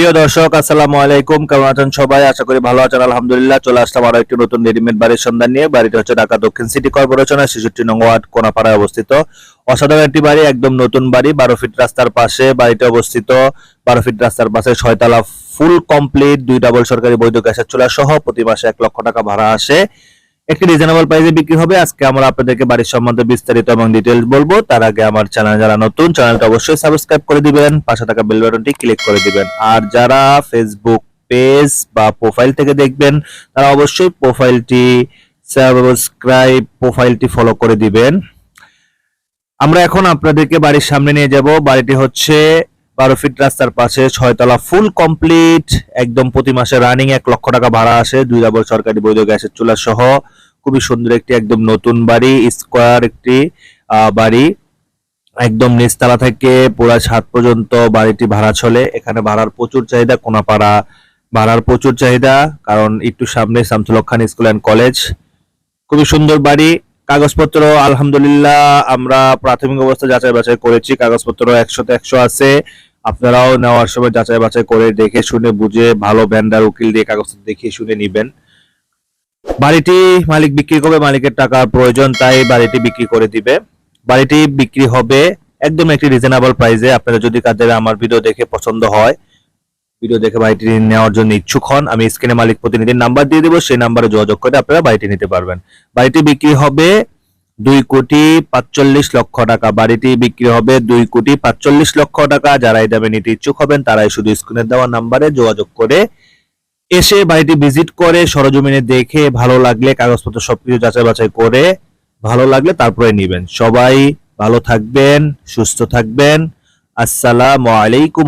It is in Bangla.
প্রিয় দর্শক, আসসালামু আলাইকুম। কেমন আছেন সবাই? আশা করি ভালো আছেন, আলহামদুলিল্লাহ। চলে আসলাম আরও একটি নতুন রেডিমেড বাড়ির সন্ধান নিয়ে। বাড়িটি হচ্ছে ঢাকা দক্ষিণ সিটি কর্পোরেশনের ছেষট্টি নং ওয়ার্ড কোনাপাড়ায় অবস্থিত। অসাধারণ একটি বাড়ি, একদম নতুন বাড়ি, বারো ফিট রাস্তার পাশে। বাড়িটি অবস্থিত বারো ফিট রাস্তার পাশে ছয়তলা ফুল কমপ্লিট, দুই ডাবল সরকারি বৈধ গ্যাসের চুলা সহ প্রতি মাসে এক লক্ষ টাকা ভাড়া আসে। একটি রিজনেবল প্রাইসে বিক্রি হবে। আজকে আমরা আপনাদেরকে বাড়ির সম্বন্ধে বিস্তারিত এবং ডিটেলস বলব। তার আগে আমার চ্যানেল যারা নতুন চ্যানেলটা অবশ্যই সাবস্ক্রাইব করে দিবেন, পাশে থাকা বেল বাটনটি ক্লিক করে দিবেন। আর যারা ফেসবুক পেজ বা প্রোফাইল থেকে দেখবেন, তারা অবশ্যই প্রোফাইলটি সাবস্ক্রাইব প্রোফাইলটি ফলো করে দিবেন। আমরা এখন আপনাদেরকে বাড়ির সামনে নিয়ে যাব। বাড়িটি হচ্ছে বারো ফিট রাস্তার পাশে ছয়তলা ফুল কমপ্লিট একদম প্রতি মাসে রানিং এক লক্ষ টাকা ভাড়া আসে, দুই ডাবল সরকারি বৈধ গ্যাসের চুলা সহ। খুবই সুন্দর একটি, একদম নতুন বাড়ি স্কোয়ার একটি বাড়ি। একদম নিচতলা থেকে পুরা ছাদ পর্যন্ত বাড়িটি ভাড়া চলে। এখানে ভাড়ার প্রচুর চাহিদা, কোনাপাড়া ভাড়ার প্রচুর চাহিদা, কারণ একটু সামনে Shamsul Khan school and college খুবই সুন্দর বাড়ি, কাগজপত্র আলহামদুলিল্লাহ আমরা প্রাথমিক অবস্থা যাচাই বাছাই করেছি, কাগজপত্র একশোতে একশো আছে। আপনারাও নেওয়ার সময় যাচাই বাছাই করে দেখে শুনে বুঝে ভালো ভ্যান্ডার উকিল দিয়ে কাগজ দেখিয়ে শুনে নিবেন। বাড়িটি মালিক বিক্রি করবে, মালিকের টাকার প্রয়োজন, তাই বাড়িটি বিক্রি করে দিবে। বাড়িটি বিক্রি হবে একদম একটি রিজনেবল প্রাইসে আপনারা যদি কাদের আমার ভিডিও দেখে পছন্দ হয় ভিডিও দেখে বাড়িটি নেওয়ার জন্য ইচ্ছুক হন, আমি স্ক্রিনে মালিক প্রতিনিধির নাম্বার দিয়ে দেবো, সেই নাম্বারে যোগাযোগ করে আপনারা বাড়িটি নিতে পারবেন। বাড়িটি বিক্রি হবে দুই কোটি পাঁচচল্লিশ লক্ষ টাকা। বাড়িটি বিক্রি হবে দুই কোটি পাঁচচল্লিশ লক্ষ টাকা। যারা এই দামে নিতে ইচ্ছুক হবেন, তারাই শুধু স্ক্রিনে দেওয়া নাম্বারে যোগাযোগ করে এসে বাড়িটি ভিজিট করে সরজমিনে দেখে ভালো লাগলে কাগজপত্র সবকিছু যাচাই বাছাই করে ভালো লাগলে তারপরে নিবেন। সবাই ভালো থাকবেন, সুস্থ থাকবেন। আসসালামু আলাইকুম